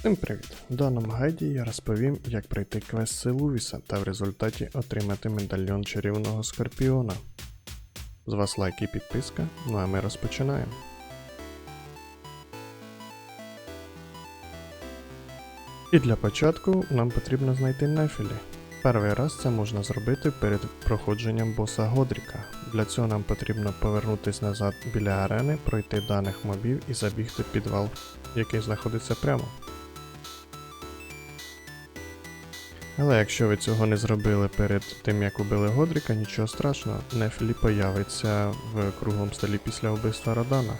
Всім привіт! В даному гайді я розповім, як пройти квест Силувіса та в результаті отримати медальйон чарівного скорпіона. З вас лайк і підписка, ну а ми розпочинаємо. І для початку нам потрібно знайти нефілі. Перший раз це можна зробити перед проходженням боса Годріка. Для цього нам потрібно повернутися назад біля арени, пройти даних мобів і забігти в підвал, який знаходиться прямо. Але якщо ви цього не зробили перед тим, як убили Годріка, нічого страшного, Нефлі появиться в круглому столі після вбивства Родана.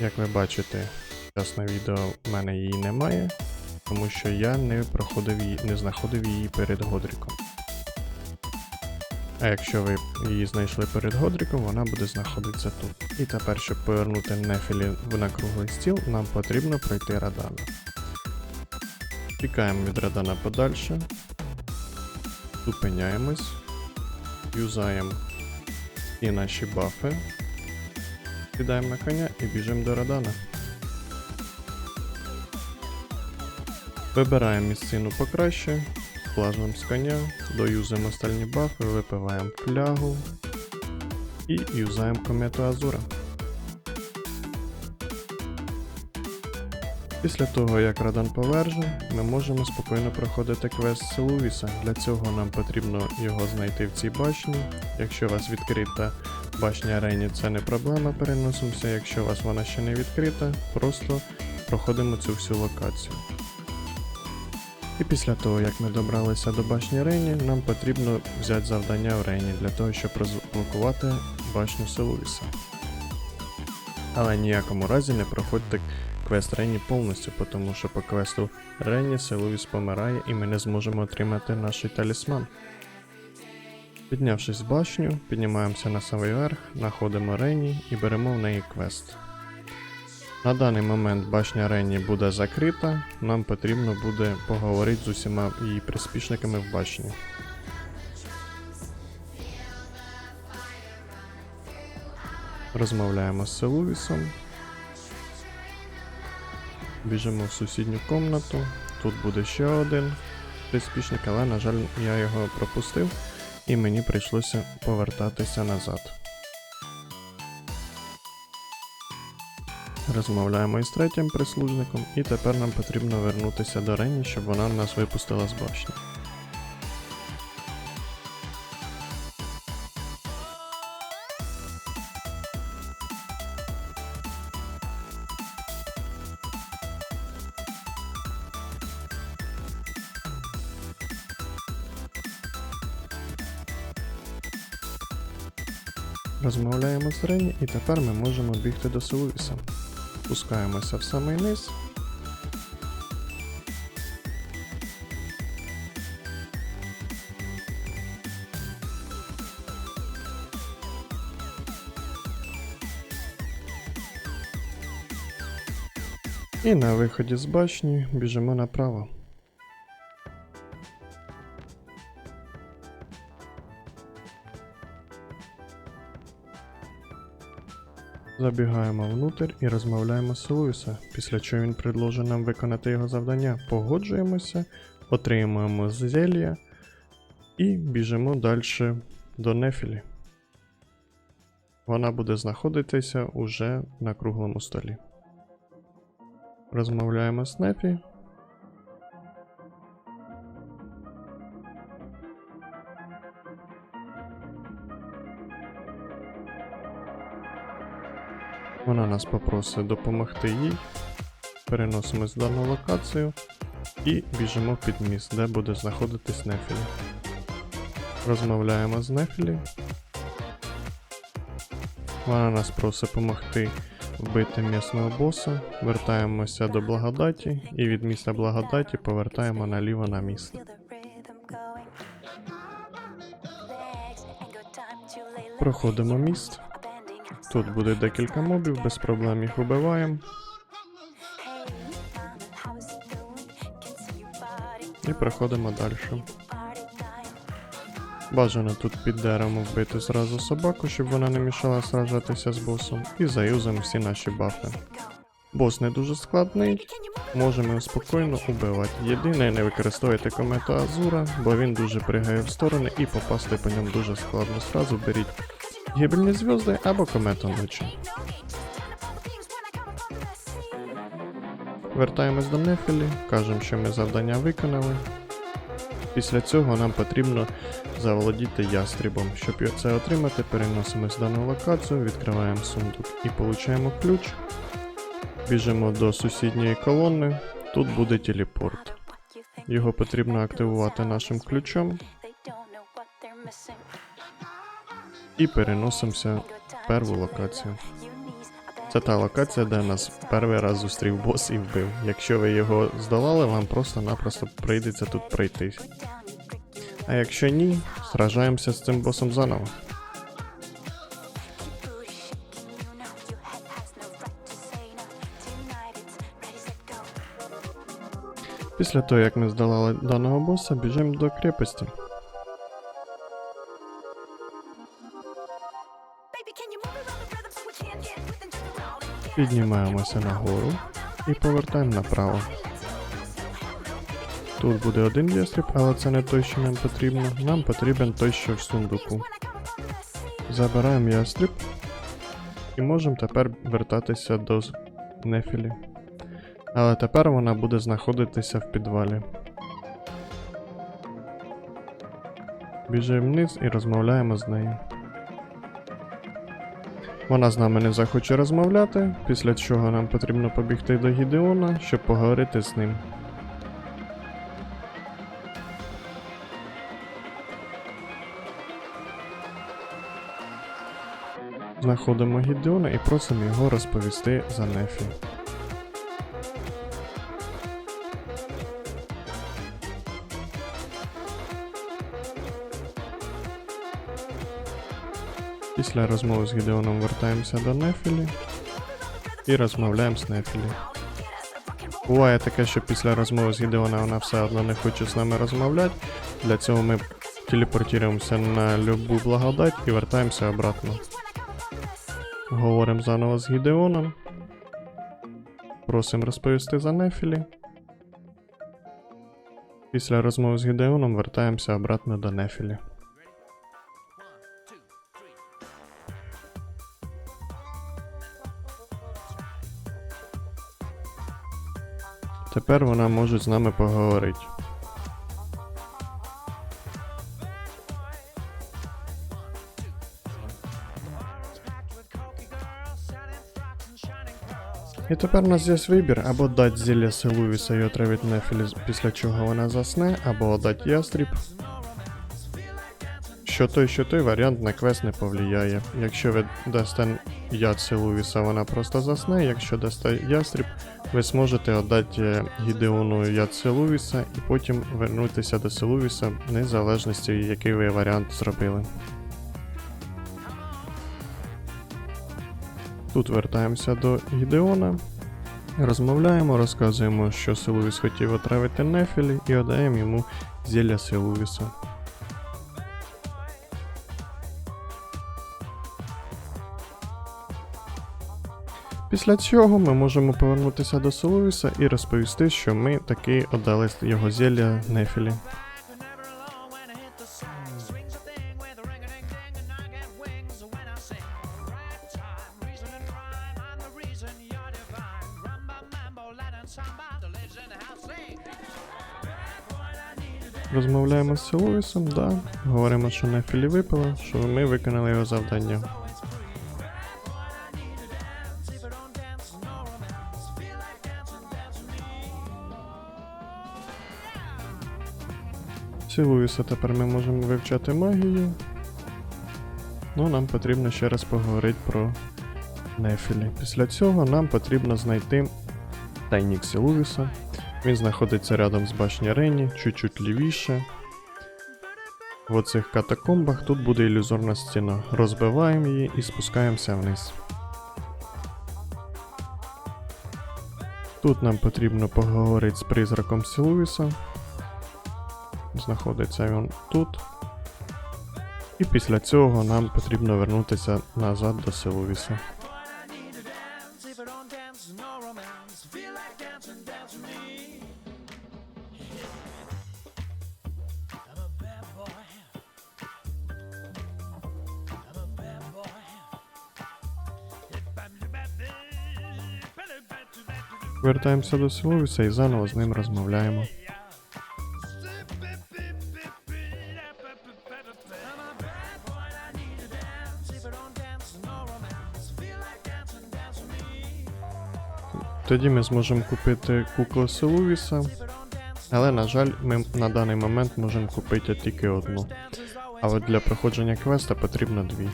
Як ви бачите, зараз на відео в мене її немає, тому що я не проходив її, не знаходив її перед Годріком. А якщо ви її знайшли перед Годріком, вона буде знаходитися тут. І тепер, щоб повернути Нефілі на круглий стіл, нам потрібно пройти Радана. Тікаємо від Радана подальше. Зупиняємось. Юзаємо і наші бафи. Кидаємо на коня і біжимо до Радана. Вибираємо місцину покраще, плажемо з коня, доюзаємо остальні бафи, випиваємо флягу і юзаємо комету Азура. Після того, як Радан поверже, ми можемо спокійно проходити квест Силувіса. Для цього нам потрібно його знайти в цій башні. Якщо у вас відкрита башня арені, це не проблема, переносимося. Якщо у вас вона ще не відкрита, просто проходимо цю всю локацію. І після того, як ми добралися до башні Рейні, нам потрібно взяти завдання в Рейні для того, щоб розблокувати башню Силувіса. Але ніякому разі не проходьте квест Рені повністю, тому що по квесту Рені Силовіс помирає і ми не зможемо отримати наш талісман. Піднявшись в башню, піднімаємося на самий верх, знаходимо Рені і беремо в неї квест. На даний момент башня Рені буде закрита, нам потрібно буде поговорити з усіма її приспішниками в башні. Розмовляємо з Силувісом, Біжимо в сусідню комнату. Тут буде ще один приспішник, але, на жаль, я його пропустив, і мені прийшлося повертатися назад. Розмовляємо із третім прислужником, і тепер нам потрібно вернутися до Рені, щоб вона нас випустила з башні. Розмовляємо і тепер ми можемо бігти до Силувіса. Спускаємося в самий низ. І на виході з башні біжимо направо. Забігаємо внутрь і розмовляємо з Луїса, після чого він предложить нам виконати його завдання. Погоджуємося, отримуємо зелья і біжимо далі до Нефілі. Вона буде знаходитися уже на круглому столі. Розмовляємо з Нефі. Вона нас попросить допомогти їй. Переносимось в дану локацію і біжимо під міст, де буде знаходитись Нефілі. Розмовляємо з Нефілі. Вона нас просить допомогти вбити місного боса. Вертаємося до благодаті і від міста благодаті повертаємо наліво на міст. Проходимо міст. Тут буде декілька мобів, без проблем їх body. і проходимо далі. Бажано тут під деревом вбити зразу собаку, щоб вона не мішала сражатися з босом, і заюзаємо всі наші бафи. Бос не дуже складний, можемо спокійно убивати. Єдине, не використовуйте комету Азура, бо він дуже пригає в сторони і попасти по ньому дуже складно. Сразу беріть гібельні зв'язки або комету ночі. Вертаємось до Нефілі, кажемо, що ми завдання виконали. Після цього нам потрібно заволодіти ястрібом. Щоб це отримати, переносимось в дану локацію, відкриваємо сундук і получаємо ключ. Біжимо до сусідньої колони. Тут буде телепорт. Його потрібно активувати нашим ключом і переносимося в перву локацію. Це та локація, де нас перший раз зустрів бос і вбив. Якщо ви його здолали, вам просто-напросто прийдеться тут пройти. А якщо ні, сражаємося з цим босом заново. Після того, як ми здолали даного боса, біжимо до крепості. Піднімаємося нагору і повертаємо направо. Тут буде один ястріб, але це не той, що нам потрібно. Нам потрібен той, що в сундуку. Забираємо ястріб і можемо тепер вертатися до Нефілі. Але тепер вона буде знаходитися в підвалі. Біжимо вниз і розмовляємо з нею. Вона з нами не захоче розмовляти, після чого нам потрібно побігти до Гідеона, щоб поговорити з ним. Знаходимо Гідеона і просимо його розповісти за Нефі. Після розмови з Гідеоном вертаємося до Нефілі і розмовляємо з Нефілі. Буває таке, що після розмови з Гідеона вона все одно не хоче з нами розмовляти. Для цього ми телепортуємося на любу благодать і вертаємося обратно. Говоримо заново з Гідеоном. Просимо розповісти за Нефілі. Після розмови з Гідеоном вертаємося обратно до Нефілі. Тепер вона може з нами поговорити. І тепер у нас є вибір або дати зілля Селувіса і отравити Нефілі, після чого вона засне, або дати ястріб. Що той, що той варіант на квест не повлияє. Якщо ви дасте яд Селувіса, вона просто засне, якщо дасте ястріб, ви зможете віддати е, Гідеону яд Селувіса і потім вернутися до Селувіса, в незалежності, який ви варіант зробили. Тут вертаємося до Гідеона, розмовляємо, розказуємо, що Селувіс хотів отравити Нефілі і отдаємо йому зілля Селувіса. Після цього ми можемо повернутися до Селувіса і розповісти, що ми таки отдали його зілля Нефілі. Розмовляємо з Селувісом, да. Говоримо, що Нефілі випила, що ми виконали його завдання. Силуюся, тепер ми можемо вивчати магію. Ну, нам потрібно ще раз поговорити про Нефілі. Після цього нам потрібно знайти тайнік Силувіса. Він знаходиться рядом з башні Рені, чуть-чуть лівіше. В оцих катакомбах тут буде ілюзорна стіна. Розбиваємо її і спускаємося вниз. Тут нам потрібно поговорити з призраком Силувіса. Знаходиться він тут. І після цього нам потрібно вернутися назад до Силувіса. Вертаємося до Силовіса і заново з ним розмовляємо. Тоді ми зможемо купити куклу Силувіса, але, на жаль, ми на даний момент можемо купити тільки одну. А от для проходження квеста потрібно дві.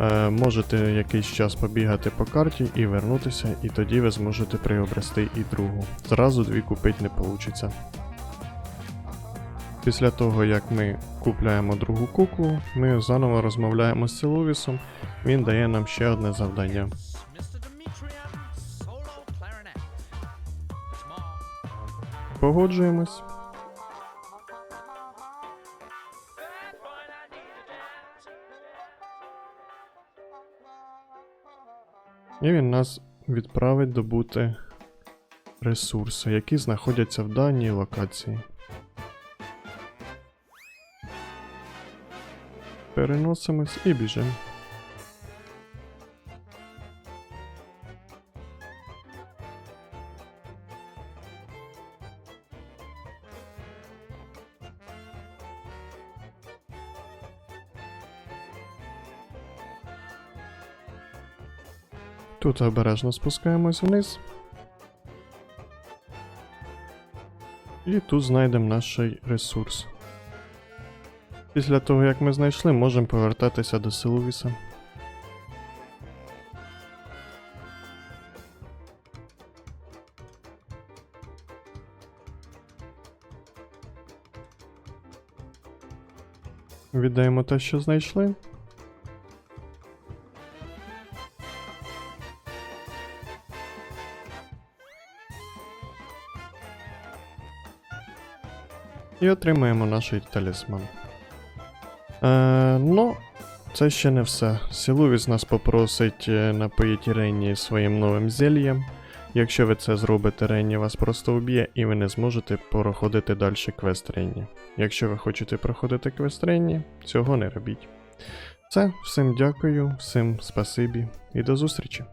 Е, можете якийсь час побігати по карті і вернутися, і тоді ви зможете приобрести і другу. Зразу дві купити не вийде. Після того, як ми купляємо другу куклу, ми заново розмовляємо з Силовісом, він дає нам ще одне завдання. Погоджуємось. І він нас відправить добути ресурси, які знаходяться в даній локації. Переносимось і біжимо. Тут обережно спускаємось вниз. І тут знайдемо наш ресурс. Після того, як ми знайшли, можемо повертатися до Силувіса. Віддаємо те, що знайшли. І отримаємо наш талісман. Е, ну, це ще не все. Сіловіс нас попросить е, напоїти Ренні своїм новим зельєм. Якщо ви це зробите, Ренні вас просто вб'є і ви не зможете проходити далі квест Ренні. Якщо ви хочете проходити квест Ренні, цього не робіть. Все, всім дякую, всім спасибі і до зустрічі.